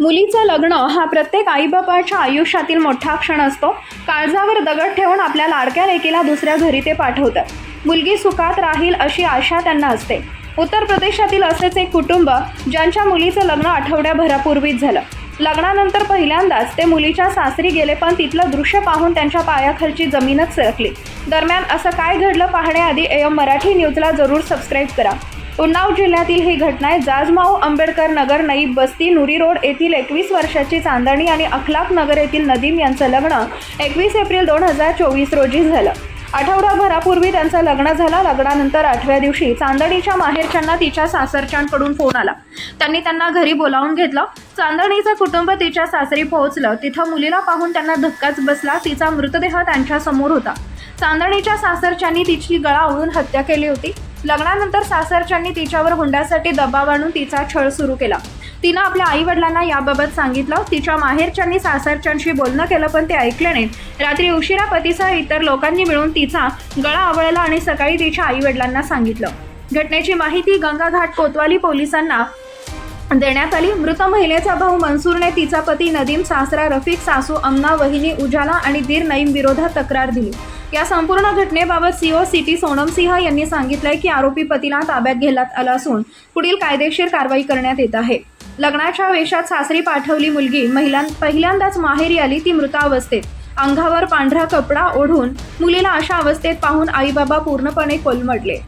मुलीचं लग्न हा प्रत्येक आईबापाच्या आयुष्यातील मोठा क्षण असतो. काळजावर दगड ठेवून आपल्या लाडक्या लेकीला दुसऱ्या घरी ते पाठवतात मुलगी सुखात राहील अशी आशा त्यांना असते. उत्तर प्रदेशातील असेच एक कुटुंब ज्यांच्या मुलीचं लग्न आठवड्याभरापूर्वीच झालं. लग्नानंतर पहिल्यांदाच ते मुलीच्या सासरी गेले पण तिथलं दृश्य पाहून त्यांच्या पायाखालची जमीनच सरकली. दरम्यान असं काय घडलं पाहण्याआधी एम मराठी न्यूजला जरूर सबस्क्राईब करा. उन्नाव जिल्ह्यातील ही घटना आहे. जाजमाऊ आंबेडकर नगर नई बस्ती नुरी रोड येथील एकवीस वर्षाची चांदणी आणि अखलाक नगर येथील नदीम यांचं लग्न एकवीस एप्रिल दोन हजार चोवीस रोजी झालं. आठवडाभरापूर्वी त्यांचं लग्न झालं. लग्नानंतर आठव्या दिवशी चांदणीच्या माहेरच्यांना तिच्या सासरच्यांकडून फोन आला. त्यांनी त्यांना घरी बोलावून घेतलं. चांदणीचं कुटुंब तिच्या सासरी पोहोचलं. तिथं मुलीला पाहून त्यांना धक्काच बसला. तिचा मृतदेह त्यांच्यासमोर होता. चांदणीच्या सासरच्यांनी तिची गळा आवळून हत्या केली होती. लग्नानंतर सासरच्यांनी तिच्यावर हुंड्यासाठी दबाव आणून तिचा छळ सुरू केला. तिनं आपल्या आई वडिलांना याबाबत सांगितलं. तिच्या माहेरच्यांनी सासरच्यांशी बोलणं केलं पण ते ऐकलं नाहीत रात्री उशिरा पतीसह इतर लोकांनी मिळून तिचा गळा आवळला आणि सकाळी तिच्या आई वडिलांना सांगितलं. घटनेची माहिती गंगाघाट कोतवाली पोलिसांना देण्यात आली. मृत महिलेचा भाऊ मनसूरने तिचा पती नदीम सासरा रफिक सासू अमना वहिनी उजाला आणि दीर नईम विरोधात तक्रार दिली. या संपूर्ण घटनेबाबत सीओ सिटी सोनम सिंह यांनी सांगितलंय की आरोपी पतीला ताब्यात घेण्यात आलं असून पुढील कायदेशीर कारवाई करण्यात येत आहे. लग्नाच्या वेशात सासरी पाठवली मुलगी महिला पहिल्यांदाच माहेरी आली ती मृतावस्थेत अंगावर पांढरा कपडा ओढून मुलीला अशा अवस्थेत पाहून आईबाबा पूर्णपणे कोलमडले.